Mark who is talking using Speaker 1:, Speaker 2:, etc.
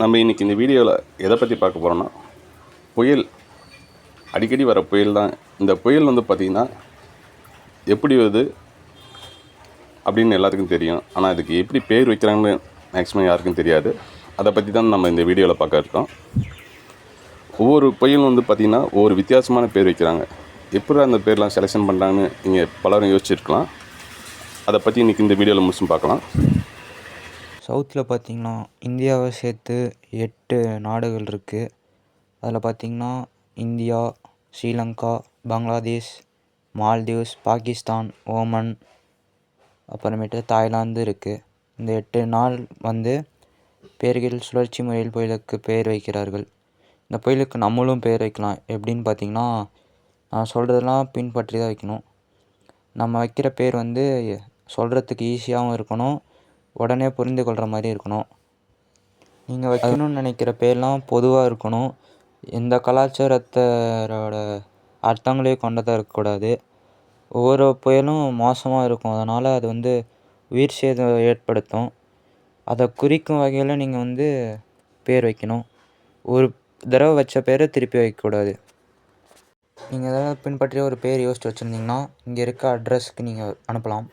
Speaker 1: நம்ம இன்றைக்கி இந்த வீடியோவில் எதை பற்றி பார்க்க போகிறோன்னா புயல். அடிக்கடி வர புயல் தான். இந்த புயல் வந்து பார்த்திங்கன்னா எப்படி வருது அப்படின்னு எல்லாத்துக்கும் தெரியும். ஆனால் அதுக்கு எப்படி பேர் வைக்கிறாங்கன்னு மேக்ஸிமம் யாருக்கும் தெரியாது. அதை பற்றி தான் நம்ம இந்த வீடியோவில் பார்க்க இருக்கோம். ஒவ்வொரு புயலும் வந்து பார்த்திங்கன்னா ஒவ்வொரு வித்தியாசமான பேர் வைக்கிறாங்க. எப்படி அந்த பேர்லாம் செலெக்ஷன் பண்ணுறாங்கன்னு நீங்கள் பலரும் யோசிச்சிருக்கலாம். அதை பற்றி இன்றைக்கி இந்த வீடியோவில் முடிச்சும் பார்க்கலாம்.
Speaker 2: சவுத்தில் பார்த்திங்கன்னா இந்தியாவை சேர்த்து எட்டு நாடுகள் இருக்குது அதில் பார்த்தீங்கன்னா இந்தியா ஸ்ரீலங்கா பங்களாதேஷ் மால்தீவ்ஸ் பாகிஸ்தான் ஓமன் அப்புறமேட்டு தாய்லாந்து இருக்குது இந்த எட்டு நாள் வந்து பேர்கள் சுழற்சி முறையில் புயலுக்கு பெயர் வைக்கிறார்கள். இந்த புயலுக்கு நம்மளும் பெயர் வைக்கலாம். எப்படின்னு பார்த்தீங்கன்னா நான் சொல்கிறதெல்லாம் பின்பற்றி தான் வைக்கணும். நம்ம வைக்கிற பேர் வந்து சொல்கிறதுக்கு ஈஸியாகவும் இருக்கணும். உடனே புரிந்து கொள்கிற மாதிரி இருக்கணும். நீங்கள் வைக்கணும்னு நினைக்கிற பேர்லாம் பொதுவாக இருக்கணும். எந்த கலாச்சாரத்தரோட அர்த்தங்களையும் கொண்டதாக இருக்கக்கூடாது ஒவ்வொரு புயலும் மோசமாக இருக்கும். அதனால் அது வந்து உயிர் சேதம் ஏற்படுத்தும். அதை குறிக்கும் வகையில் நீங்கள் வந்து பேர் வைக்கணும். ஒரு தடவை வச்ச பேரை திருப்பி வைக்கக்கூடாது நீங்கள் ஏதாவது பின்பற்றிய ஒரு பேர் யோசிச்சு வச்சுருந்தீங்கன்னா இங்கே இருக்க அட்ரஸ்க்கு நீங்கள் அனுப்பலாம்.